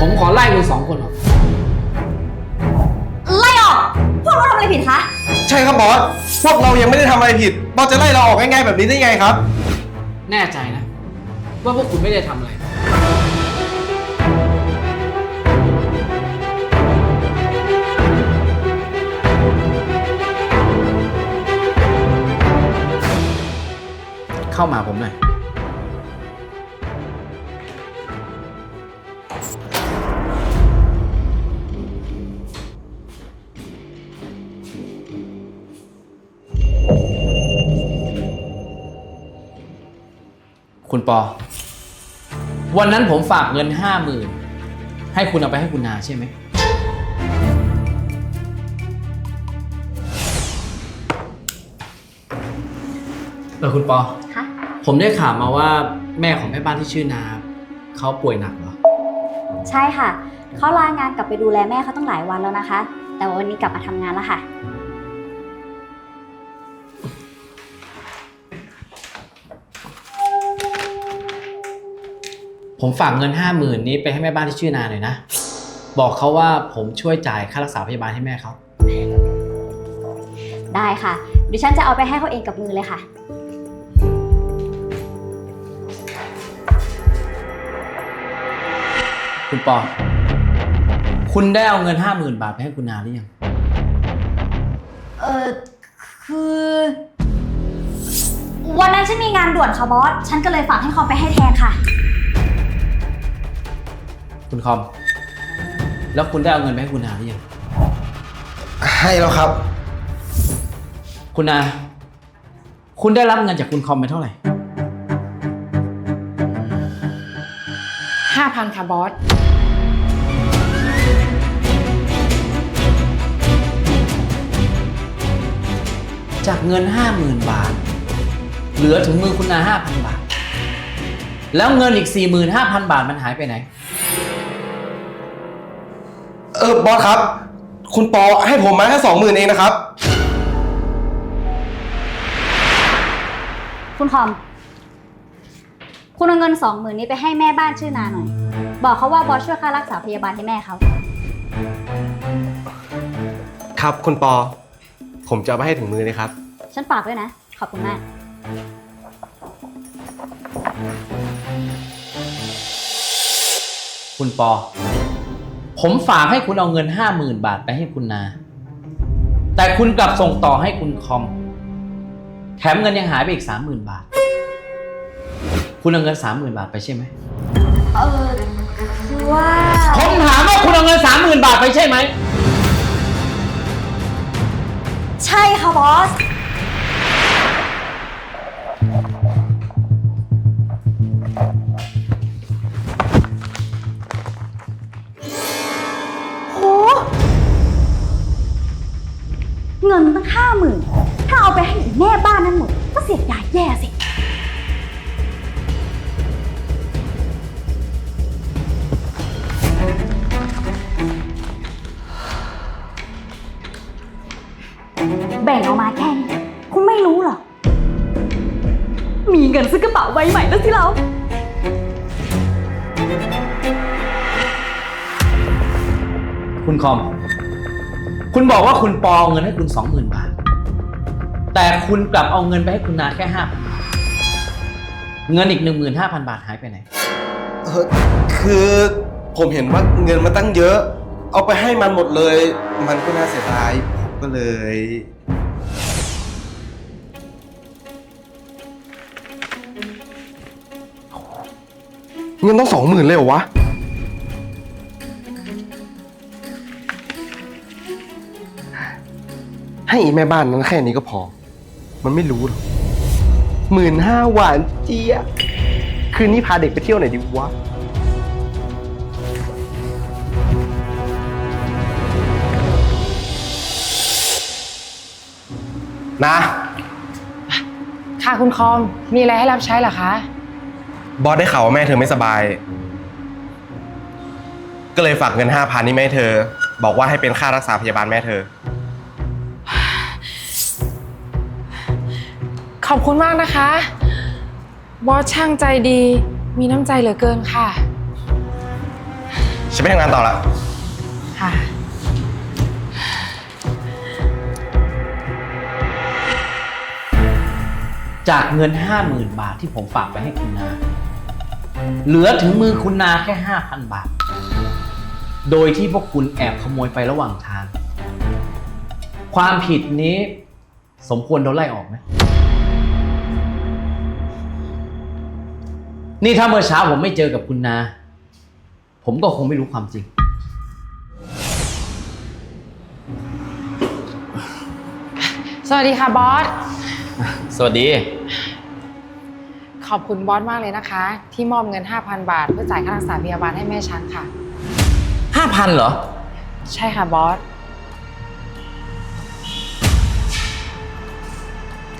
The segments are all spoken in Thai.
ผมขอไล่คุณสองคนออก ไล่ออก พวกเราทำอะไรผิดคะ ใช่ครับบอส พวกเรายังไม่ได้ทำอะไรผิด บอสจะไล่เราออกง่ายๆแบบนี้ได้ไงครับ แน่ใจนะ ว่าพวกคุณไม่ได้ทำอะไร เข้ามาผมหน่อย คุณปอ วันนั้นผมฝากเงินห้าหมื่นให้คุณเอาไปให้คุณนาใช่ไหม เออคุณปอ คะผมได้ข่าวมาว่าแม่ของแม่บ้านที่ชื่อนา เขาป่วยหนักเหรอ ใช่ค่ะ เขาลางานกลับไปดูแลแม่เขาตั้งหลายวันแล้วนะคะ แต่ว่าวันนี้กลับมาทำงานแล้วค่ะ ผมฝากเงินห้าหมื่นนี้ไปให้แม่บ้านที่ชื่อนาหน่อยนะ บอกเขาว่าผมช่วยจ่ายค่ารักษาพยาบาลให้แม่เขา ได้ค่ะดิฉันจะเอาไปให้เขาเองกับมือเลยค่ะ คุณปอ คุณได้เอาเงินห้าหมื่นบาทไปให้คุณนาหรือยัง เออคือ วันนั้นฉันมีงานด่วนค่ะบอส ฉันก็เลยฝากให้เขาไปให้แทนค่ะ คุณคอม แล้วคุณได้เอาเงินไปให้คุณนาหรือยัง ให้แล้วครับ คุณนา คุณได้รับเงินจากคุณคอมไปเท่าไหร่ ห้าพันค่ะบอส จากเงินห้าหมื่นบาท เหลือถึงมือคุณนาห้าพันบาท แล้วเงินอีกสี่หมื่นห้าพันบาทมันหายไปไหนเออบอสครับ คุณปอให้ผมมาแค่สองหมื่นเองนะครับ คุณคอม คุณเอาเงินสองหมื่นนี้ไปให้แม่บ้านชื่อนาหน่อย บอกเขาว่าบอสช่วยค่ารักษาพยาบาลให้แม่เขา ครับคุณปอ ผมจะเอาไปให้ถึงมือเลยครับ ฉันฝากด้วยนะ ขอบคุณมาก คุณปอ ผมฝากให้คุณเอาเงินห้าหมื่นบาทไปให้คุณนา แต่คุณกลับส่งต่อให้คุณคอม แถมเงินยังหายไปอีกสามหมื่นบาท คุณเอาเงินสามหมื่นบาทไปใช่ไหม เออคือว่าผมถามว่าคุณเอาเงินสามหมื่นบาทไปใช่ไหม ใช่ค่ะบอสาหมื่นถ้าเอาไปให้อีแม่บ้านนั่นหมด ก็เสียดายแย่สิ แบ่งออกมาแค่นี้คุณไม่รู้หรอก มีเงินซื้อกระเป๋าใบใหม่แล้วสิเรา คุณคอม คุณบอกว่าคุณปอเอเงินให้คุณสองหมื่นบาท แต่คุณกลับเอาเงินไปให้คุณนาแค่ห้าพันเงินอีกหนึ่งหมื่นห้าพันบาทหายไปไหน เออคือผมเห็นว่าเงินมันตั้งเยอะ เอาไปให้มันหมดเลย มันก็น่าเสียดายผมก็เลย เงินต้องสองหมื่นเลยเหรอวะ ให้อีแม่บ้านนั้นแค่นี้ก็พอ มันไม่รู้หรอกหมื่นห้าหวานเจี๊ยบคืนนี้พาเด็กไปเที่ยวไหนดีวะ นะ ค่ะคุณคอม มีอะไรให้รับใช้เหรอคะ บอสได้ข่าวว่าแม่เธอไม่สบาย ก็เลยฝากเงินห้าพันนี่แม่เธอ บอกว่าให้เป็นค่ารักษาพยาบาลแม่เธอ ขอบคุณมากนะคะ บอสช่างใจดี มีน้ำใจเหลือเกินค่ะ ฉันไปทำงานต่อละ ค่ะ จากเงินห้าหมื่นบาทที่ผมฝากไปให้คุณนา เหลือถึงมือคุณนาแค่ห้าพันบาท โดยที่พวกคุณแอบขโมยไประหว่างทาง ความผิดนี้สมควรโดนไล่ออกไหม นี่ถ้าเมื่อเช้าผมไม่เจอกับคุณนา ผมก็คงไม่รู้ความจริง สวัสดีค่ะบอส สวัสดี ขอบคุณบอสมากเลยนะคะ ที่มอบเงิน 5,000 บาท เพื่อจ่ายค่ารักษาพยาบาลให้แม่ฉันค่ะ ห้าพันเหรอ ใช่ค่ะบอส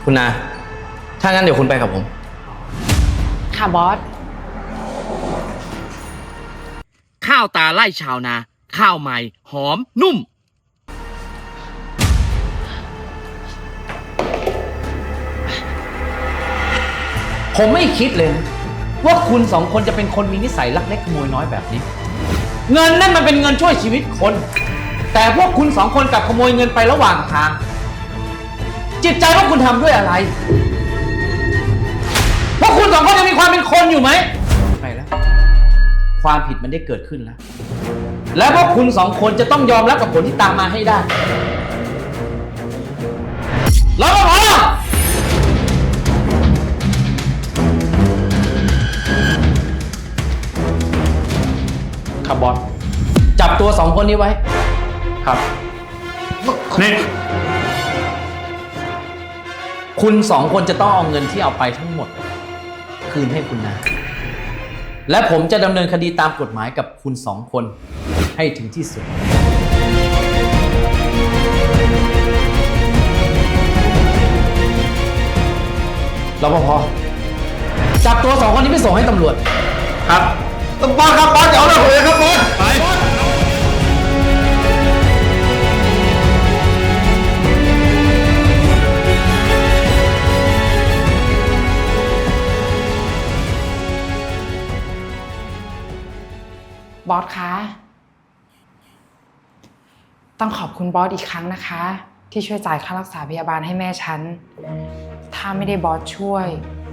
คุณนา ถ้างั้นเดี๋ยวคุณไปกับผม ค่ะบอส ข้าวตาไล่ชาวนา ข้าวใหม่ หอม นุ่ม ผมไม่คิดเลยนะว่าคุณสองคนจะเป็นคนมีนิสัยลักเล็กขโมยน้อยแบบนี้ เงินนั่นมันเป็นเงินช่วยชีวิตคน แต่พวกคุณสองคนกลับขโมยเงินไประหว่างทาง จิตใจพวกคุณทำด้วยอะไรพ วกคุณสองคนยังมีความเป็นคนอยู่ไหมไปแล้ว ความผิดมันได้เกิดขึ้นแล้ว และพวกคุณสองคนจะต้องยอมรับกับผลที่ตามมาให้ได้รอปภครับบอสจับตัวสองคนนี้ไว้ ครับนี่คุณสองคนจะต้องเอาเงินที่เอาไปทั้งหมด คืนให้คุณนาและผมจะดำเนินคดีตามกฎหมายกับคุณสองคน ให้ถึงที่สุด รปภจับตัวสองคนนี้ไปส่งให้ตำรวจ ครับ บอสครับบอสอย่าเอาเรื่องผมเลยครับบอสไป บอสคะ ต้องขอบคุณบอสอีกครั้งนะคะ ที่ช่วยจ่ายค่ารักษาพยาบาลให้แม่ฉัน ถ้าไม่ได้บอสช่วย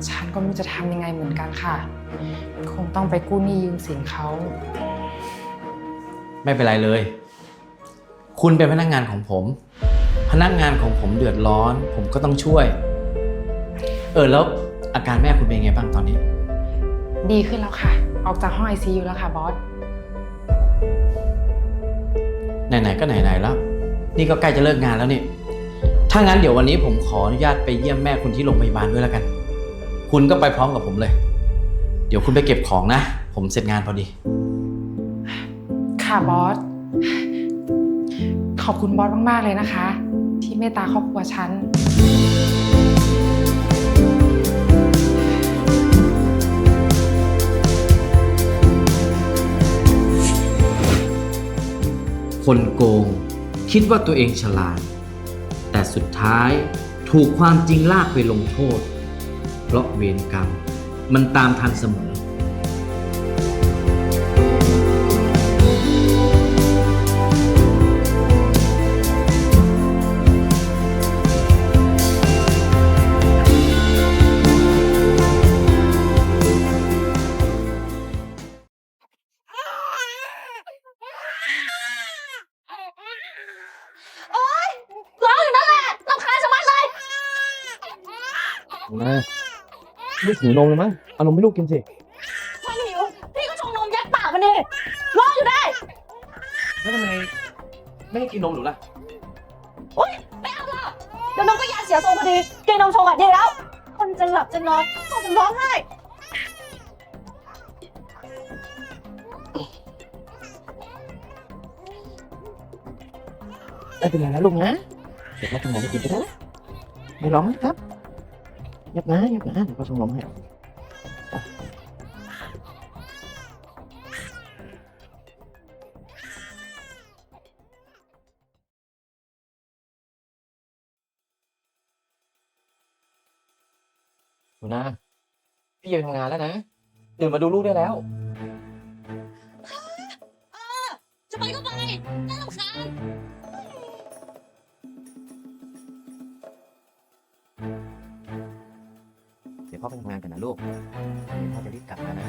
ฉันก็ไม่รู้จะทำยังไงเหมือนกันค่ะ คงต้องไปกู้หนี้ยืมสินเขาไม่เป็นไรเลย คุณเป็นพนักงานของผม พนักงานของผมเดือดร้อน ผมก็ต้องช่วย เออแล้วอาการแม่คุณเป็นไงบ้างตอนนี้ ดีขึ้นแล้วค่ะ ออกจากห้องไอซียูแล้วค่ะบอส ไหนๆก็ไหนๆแล้ว นี่ก็ใกล้จะเลิกงานแล้วนี่ ถ้างั้นเดี๋ยววันนี้ผมขออนุญาตไปเยี่ยมแม่คุณที่โรงพยาบาลด้วยแล้วกัน คุณก็ไปพร้อมกับผมเลย เดี๋ยวคุณไปเก็บของนะ ผมเสร็จงานพอดี ค่ะบอส ขอบคุณบอสมาก ๆ เลยนะคะ ที่เมตตาครอบครัวฉัน คนโกง คิดว่าตัวเองฉลาด แต่สุดท้ายถูกความจริงลากไปลงโทษ เพราะเวรกรรม มันตามทันเสมอ ไม่ถือนมเลยมั้งเอานมให้ลูกกินสิมันหิว พี่ก็ชงนมยัดปากมันดิร้องอยู่ได้ แล้วทำไมไม่ให้กินนมหนูล่ะ อุ้ยไม่เอาหรอกเดี๋ยวนมก็ยาเสียทรงพอดีกินนมชงอะดีแล้ว คนจะหลับจะนอนต้องจะร้องไห้ไม่เป็นไรนะลูกนะเดี๋ยวพ่อชงนมให้กินไปนะไม่ร้องนะครับ ยับนะยับนะเดี๋ยวก็ส่งนมให้หนูนาพี่จะไปทำงานแล้วนะตื่นมาดูลูกได้แล้ว พ่อไปทำงานกันนะลูกเดี๋ยวพ่อจะรีบกลับแล้วนะ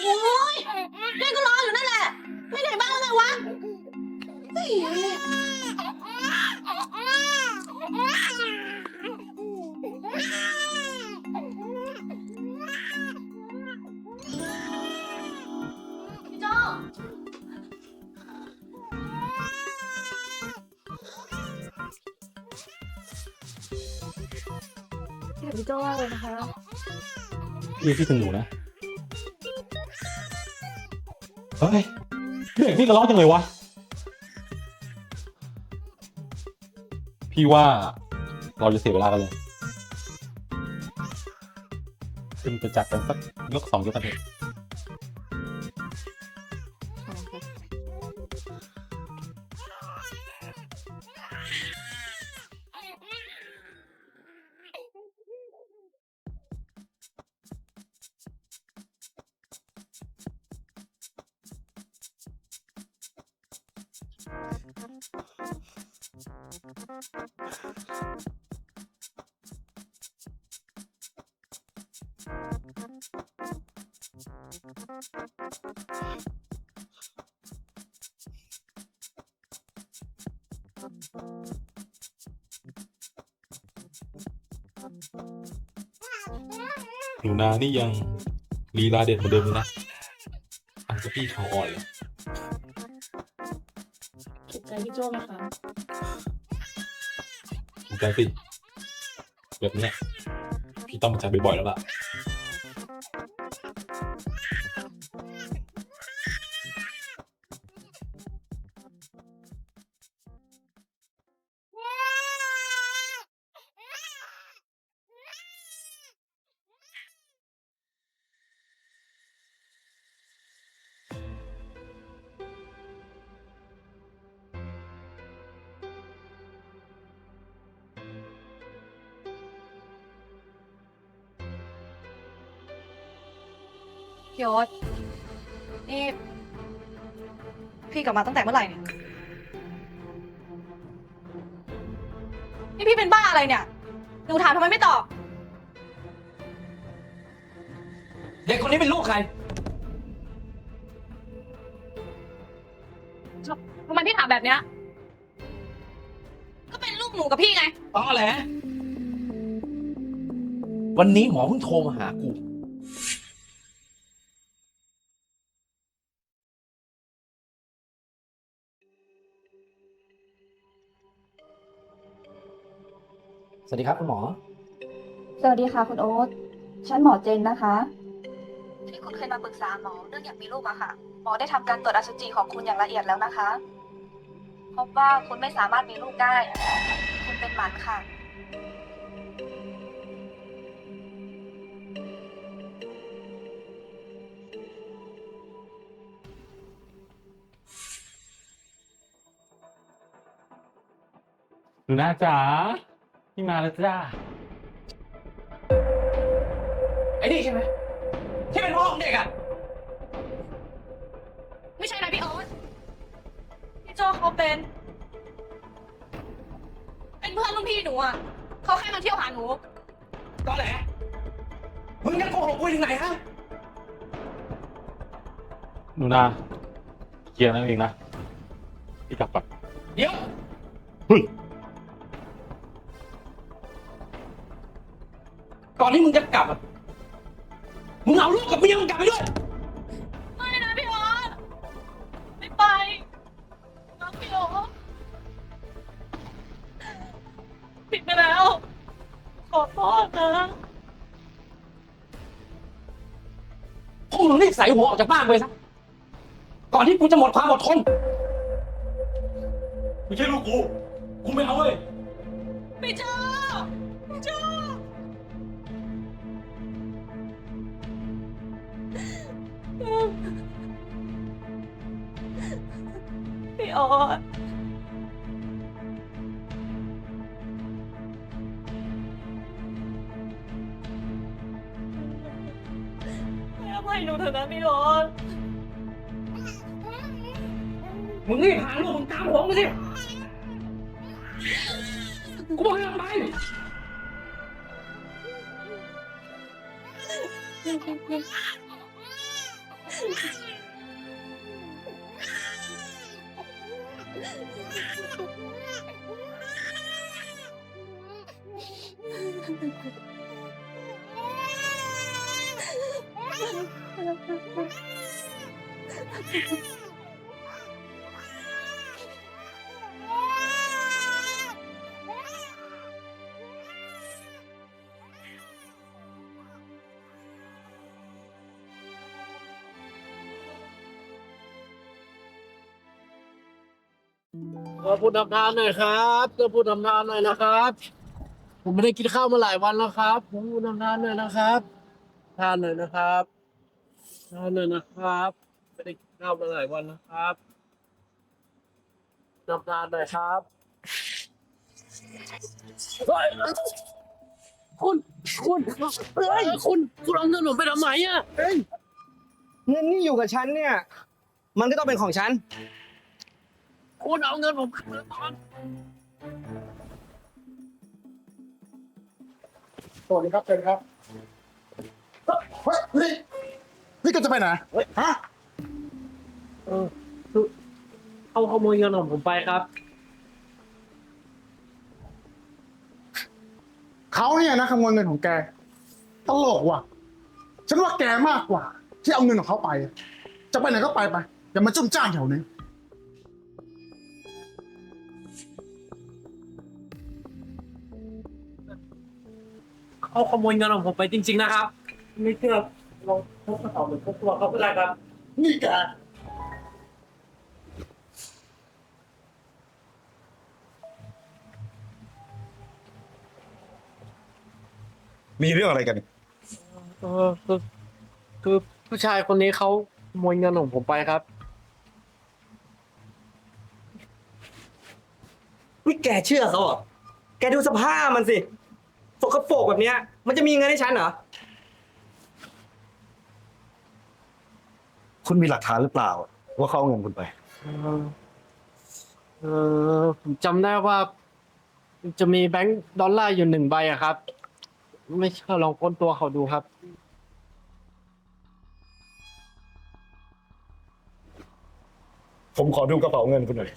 โอ้ยแม่ก็รออยู่นั่นแหละ ไม่ไหนบ้างแล้วไงวะเฮ้ยพี่โจพี่โจ้ว่าเลยนะคะ พี่พี่ถึงหนูนะเฮ้ยเด็กนี่ก็ร้อกจังเลยวะพี่ว่าเราจะเสียเวลากันเลยขึ้นไปจัดกันสักยกสองยกกันเถอะ หนูนานี่ยังลีลาเด็ดเหมือนเดิมเลยนะอันกับพี่เขาอ่อนเลย ถูกใจพี่โจ้ไหมคะถูกใจสิแบบเนี้ยพี่ต้องมาจับบ่อยๆแล้วล่ะ พี่โอ๊ตนี่พี่กลับมาตั้งแต่เมื่อไหร่เนี่ย นี่พี่เป็นบ้าอะไรเนี่ย หนูถามทำไมไม่ตอบ เด็กคนนี้เป็นลูกใคร ทำไมพี่ถามแบบเนี้ย ก็เป็นลูกหนูกับพี่ไง ตอแหละวันนี้หมอเพิ่งโทรมาหากู วัสดีครับคุณหมอ สวัสดีค่ะคุณโอ๊ตฉันหมอเจนนะคะ ที่คุณเคยมาปรึกษาหมอเรื่องอยากมีลูกอะค่ะ หมอได้ทำการตรวจอสุจิของคุณอย่างละเอียดแล้วนะคะ พบว่าคุณไม่สามารถมีลูกได้ คุณเป็นหมันค่ะ หนูนาจ๋า พี่มาแล้วจ้า ไอ้นี่ใช่ไหมที่เป็นพ่อของเด็กอะ ไม่ใช่นะพี่โอ๊ตพี่โจ้เขาเป็น เป็นเพื่อนรุ่นพี่หนูอะเขาแค่มาเที่ยวหาหนู ตอแหลมึงยังโกหกกูถึงไหนฮะ หนูนาเคลียร์นั่นเองนะพี่กลับก่อนเดี๋ยว เฮ้ย ก่อนที่มึงจะกลับอะมึงเอาลูกกับเมียมึงกลับไปด้วย ไม่นะพี่โอ๊ตไม่ไปน้องพี่โอ๊ตผิดไปแล้ว ขอโทษนะพวกมึงรีบใส่หัวออกจากบ้านไปซะ ก่อนที่กูจะหมดความอดทน ไม่ใช่ลูกกู กูไม่เอาเว้ย ไม่เจอไม่เจอ พี่ออดให้อภัยหนูเถอะนะพี่ออดมึงรีบหาลูกมึงตามผมมาสิกูบอกให้เอาไป Ha ha ha. ขอพูดทำทานหน่อยครับขอพูดทำทานหน่อยนะครับ ผมไม่ได้กินข้าวมาหลายวันแล้วครับผมพูดทำทานหน่อยนะครับ ทานหน่อยนะครับทานหน่อยนะครับไม่ได้กินข้าวมาหลายวันนะครับทำทานหน่อยครับเฮ้ยคุณคุณเฮ้ยคุณคุณเอาเงินผมไปทำไมอะเฮ้ยเงินนี่อยู่กับฉันเนี่ย มันก็ต้องเป็นของฉัน คุณเอาเงินผมคืนก่อนสวัสดีครับเชิญครับเฮ้ยนี่นี่ก็จะไปไหนฮะเออคือเอาขโมยเงินของผมไปครับ เขาเนี่ยนะขโมยเงินของแกตลกว่ะ ฉันว่าแกมากกว่า ที่เอาเงินของเขาไป จะไปไหนก็ไปไปอย่ามาจุ้มจ้ามแถวนี้ เขาขโมยเงินของผมไปจริง ๆนะครับ ไม่เชื่อลองพบกระเป๋าหรือพบตัวเขาก็ได้ครับ นี่แกมีเรื่องอะไรกัน เออคือคือผู้ชายคนนี้เขาขโมยเงินของผมไปครับนี่แกเชื่อเขาเหรอแกดูสภาพมันสิ สกปรกแบบเนี้ย มันจะมีเงินให้ฉันเหรอ คุณมีหลักฐานหรือเปล่า ว่าเขาเอาเงินคุณไปเออเออผมจำได้ว่า จะมีแบงค์ดอลลาร์อยู่หนึ่งใบอะครับ ไม่เชื่อลองค้นตัวเขาดูครับ ผมขอดูกระเป๋าเงินคุณหน่อย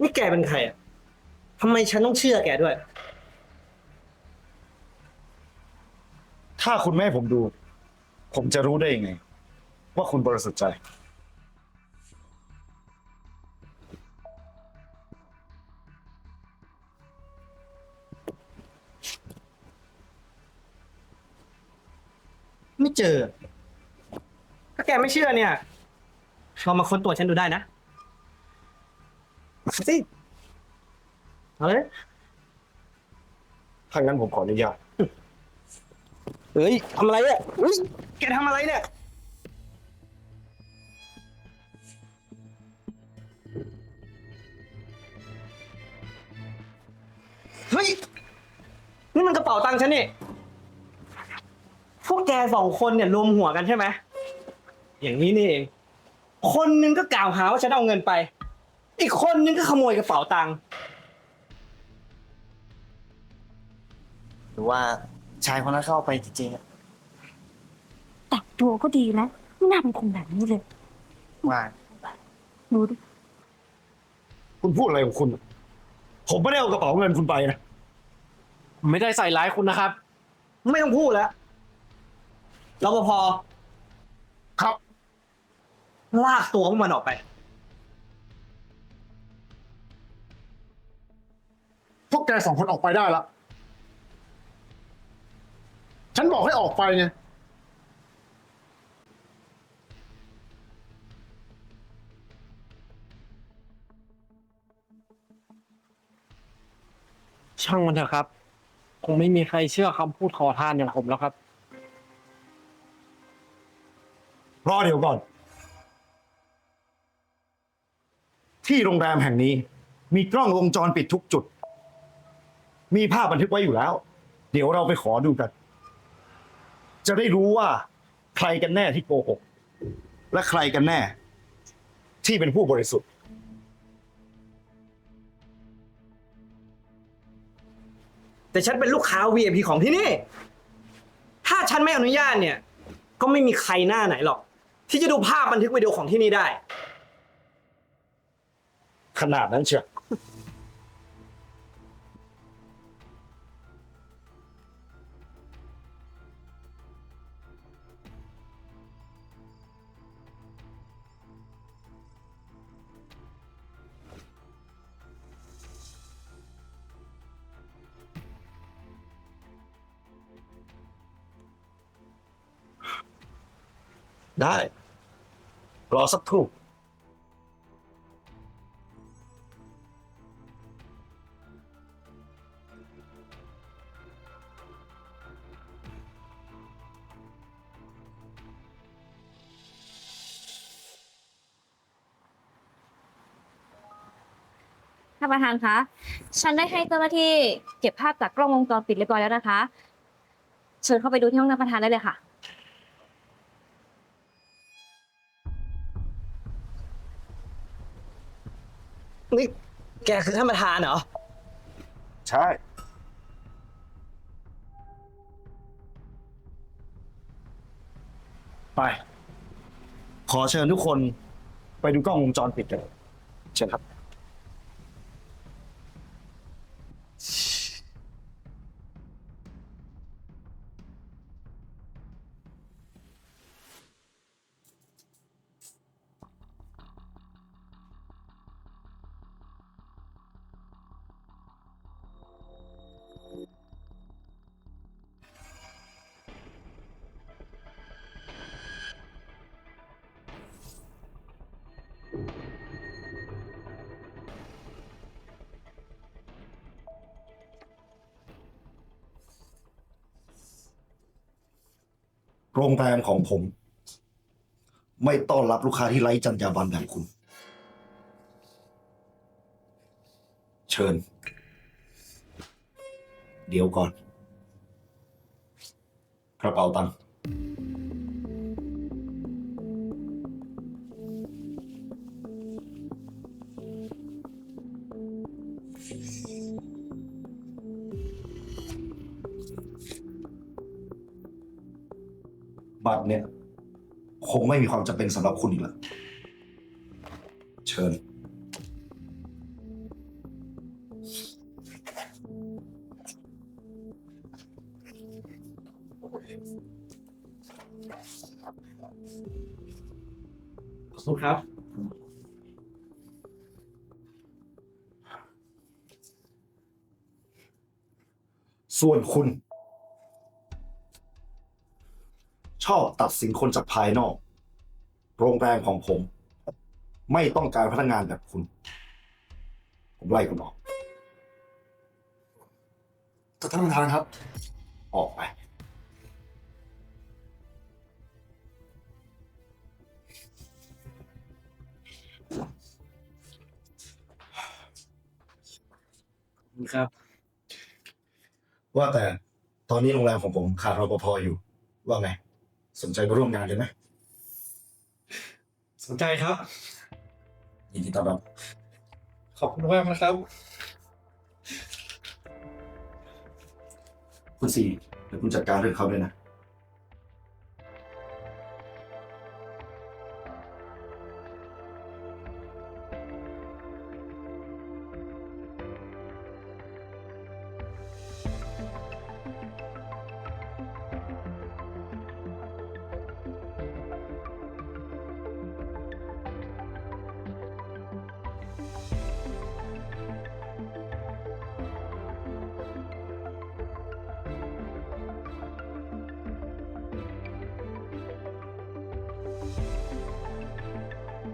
นี่แกเป็นใครอะทำไมฉันต้องเชื่อแกด้วย ถ้าคุณไม่ให้ผมดู ผมจะรู้ได้ยังไง ว่าคุณบริสุทธิ์ใจ ไม่เจอ ถ้าแกไม่เชื่อเนี่ยลองมาค้นตัวฉันดูได้นะมา สิเอาเลยถ้างั้นผมขออนุญาตเฮ้ยทำอะไรเนี่ยเฮ้ยแกทำอะไรเนี่ย เฮ้ย นี่มันกระเป๋าตังค์ฉันนี่ พวกแกสองคนเนี่ยรวมหัวกันใช่ไหม อย่างนี้นี่เอง คนหนึงก็กล่าวหาว่าฉันเอาเงินไป อีกคนนึงก็ขโมยกระเป๋าตังค์หรือว่าชายคนนั้นเข้าไปจริงๆอะแต่งตัวก็ดีนะไม่น่าเป็นคนแบบนี้เลยว่าดูดิคุณพูดอะไรของคุณ ผมไม่ได้เอากระเป๋าเงินคุณไปนะผมไม่ได้ใส่ร้ายคุณนะครับ ไม่ต้องพูดแล้วรปภครับ ลากตัวพวกมันออกไป พวกแกสองคนออกไปได้ละ ฉันบอกให้ออกไปไง ช่างมันเถอะครับ คงไม่มีใครเชื่อคำพูดขอทานอย่างผมแล้วครับ รอเดี๋ยวก่อน ที่โรงแรมแห่งนี้ มีกล้องวงจรปิดทุกจุด มีภาพบันทึกไว้อยู่แล้ว เดี๋ยวเราไปขอดูกัน จะได้รู้ว่า ใครกันแน่ที่โกหก และใครกันแน่ ที่เป็นผู้บริสุทธิ์ แต่ฉันเป็นลูกค้า VIP ของที่นี่ ถ้าฉันไม่อนุญาตเนี่ย ก็ไม่มีใครหน้าไหนหรอก ที่จะดูภาพบันทึกวิดีโอของที่นี่ได้ ขนาดนั้นเชียว ได้ รอสักครู่ท่านประธานคะ ฉันได้ให้เจ้าหน้าที่เก็บภาพจากกล้องวงจรปิดเรียบร้อยแล้วนะคะ เชิญเข้าไปดูที่ห้องท่านประธานได้เลยค่ะ แกคือท่านประธานเหรอ ใช่ ไป ขอเชิญทุกคนไปดูกล้องวงจรปิดกันเชิญครับ โรงแรมของผม ไม่ต้อนรับลูกค้าที่ไร้จรรยาบรรณแบบคุณ เชิญ เดี๋ยวก่อน กระเป๋าตังค์ บัตรเนี่ย คงไม่มีความจำเป็นสำหรับคุณอีกแล้ว เชิญ ขอบคุณครับ ส่วนคุณ ชอบตัดสินคนจากภายนอก โรงแรมของผม ไม่ต้องการพนักงานแบบคุณ ผมไล่คุณออก แต่ท่านประธานครับ ออกไป ครับ ว่าแต่ตอนนี้โรงแรมของผมขาดรปภอยู่ ว่าไง สนใจมาร่วมงานกันไหมสนใจครับ ยินดีต้อนรับขอบคุณมากนะครับ คุณสี่เดี๋ยวคุณจัดการเรื่องเขาด้วยนะ